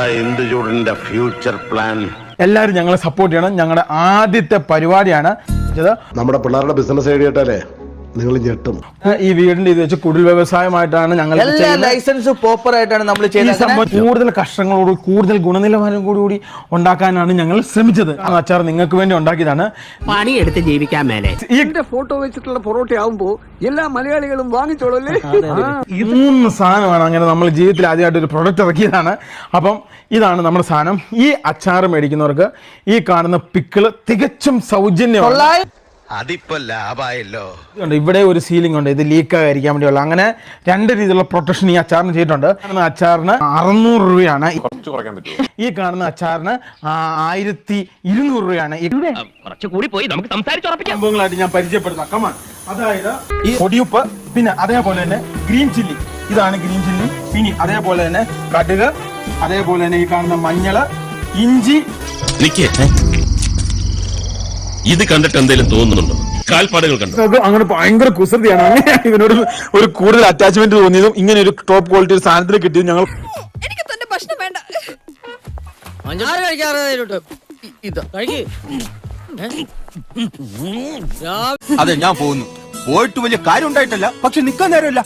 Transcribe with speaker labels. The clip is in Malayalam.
Speaker 1: എന്താ ഫ്യൂച്ചർ പ്ലാൻ
Speaker 2: എല്ലാവരും ഞങ്ങളെ സപ്പോർട്ട് ചെയ്യണം. ഞങ്ങളുടെ ആദ്യത്തെ പരിപാടിയാണ്.
Speaker 3: നമ്മുടെ പിള്ളേരുടെ ബിസിനസ് ഐഡിയ നിങ്ങൾ ഞെട്ടും.
Speaker 2: ഈ വീടിന്റെ ഇത് വെച്ച് കുടിൽ വ്യവസായമായിട്ടാണ് ഞങ്ങൾ
Speaker 4: എല്ലാ
Speaker 2: ചെയ്യുന്നത്.
Speaker 4: ലൈസൻസ് പ്രോപ്പർ ആയിട്ടാണ് നമ്മൾ
Speaker 2: ഈ
Speaker 4: ചെയ്യുന്നത്
Speaker 2: കൂടുതൽ കഷ്ടങ്ങളോട് കൂടുതൽ ഗുണനിലവാരം കൂടി കൂടി ഉണ്ടാക്കാനാണ് ഞങ്ങൾ ശ്രമിച്ചത്. ആ അച്ചാർ നിങ്ങൾക്ക് വേണ്ടി ഉണ്ടാക്കിയതാണ്.
Speaker 5: പണിയെടുത്ത് ജീവിക്കാൻ മേലെ.
Speaker 2: ഇതിന്റെ
Speaker 6: ഫോട്ടോ വെച്ചിട്ടുള്ള പൊറോട്ട ആവുമ്പോ എല്ലാ മലയാളികളും വാങ്ങിച്ചോളല്ലേ?
Speaker 2: മൂന്ന് സാധനമാണ് അങ്ങനെ നമ്മൾ ജീവിതത്തിൽ ആദ്യമായിട്ട് ഒരു പ്രൊഡക്റ്റ് ഇറക്കിയതാണ്. അപ്പം ഇതാണ് നമ്മുടെ സാധനം. ഈ അച്ചാർ മേടിക്കുന്നവർക്ക് ഈ കാണുന്ന പിക്കിൾ തികച്ചും സൗജന്യമാണ്.
Speaker 1: അതിപ്പോ ലാഭായല്ലോ.
Speaker 2: ഇതുണ്ട് ഇവിടെ ഒരു സീലിംഗ് ഉണ്ട് ഇത് ലീക്ക് ആയിരിക്കാൻ വേണ്ടിയുള്ള. അങ്ങനെ രണ്ട് രീതിയിലുള്ള പ്രൊട്ടക്ഷൻ ഈ അച്ചാറിന് ചെയ്തിട്ടുണ്ട്. കാണുന്ന അച്ചാറിന് അറുന്നൂറ് രൂപയാണ്. ഈ കാണുന്ന അച്ചാറിന് ആയിരത്തി ഇരുന്നൂറ് രൂപയാണ്. ഈ
Speaker 5: കുറച്ച് കൂടി പോയി നമുക്ക് സംസാരിച്ചുറപ്പിക്കാം
Speaker 2: സംഭവങ്ങളായിട്ട് ഞാൻ പരിചയപ്പെടുന്ന കമാൻ അതായത് ഈ പൊടിയുപ്പ് പിന്നെ അതേപോലെ തന്നെ ഗ്രീൻ ചില്ലി ഇതാണ് ഗ്രീൻ ചില്ലി പിന്നെ അതേപോലെ തന്നെ കടുക് അതേപോലെ തന്നെ ഈ കാണുന്ന മഞ്ഞൾ ഇഞ്ചി.
Speaker 7: നിക്കേ. ഇത് കണ്ടിട്ട് എന്തെങ്കിലും തോന്നുന്നുണ്ടോ? കാൽപ്പാടുകൾ കണ്ടോ?
Speaker 2: അങ്ങനെ ഭയങ്കര കുസൃതിയാണ്. ഇതിനോട് ഇവനോട് ഒരു കൂടുതൽ അറ്റാച്ച്മെന്റ് തോന്നിയതും ഇങ്ങനെ ഒരു ടോപ്പ് ക്വാളിറ്റി ഒരു സാധനത്തിൽ കിട്ടിയതും ഞങ്ങൾ
Speaker 8: എനിക്ക് തന്നെ ഭക്ഷണം വേണ്ട.
Speaker 9: അതെ ഞാൻ പോകുന്നു. പോയിട്ട് വലിയ കാര്യം ഉണ്ടായിട്ടല്ല പക്ഷെ നിക്കാൻ നേരമില്ല.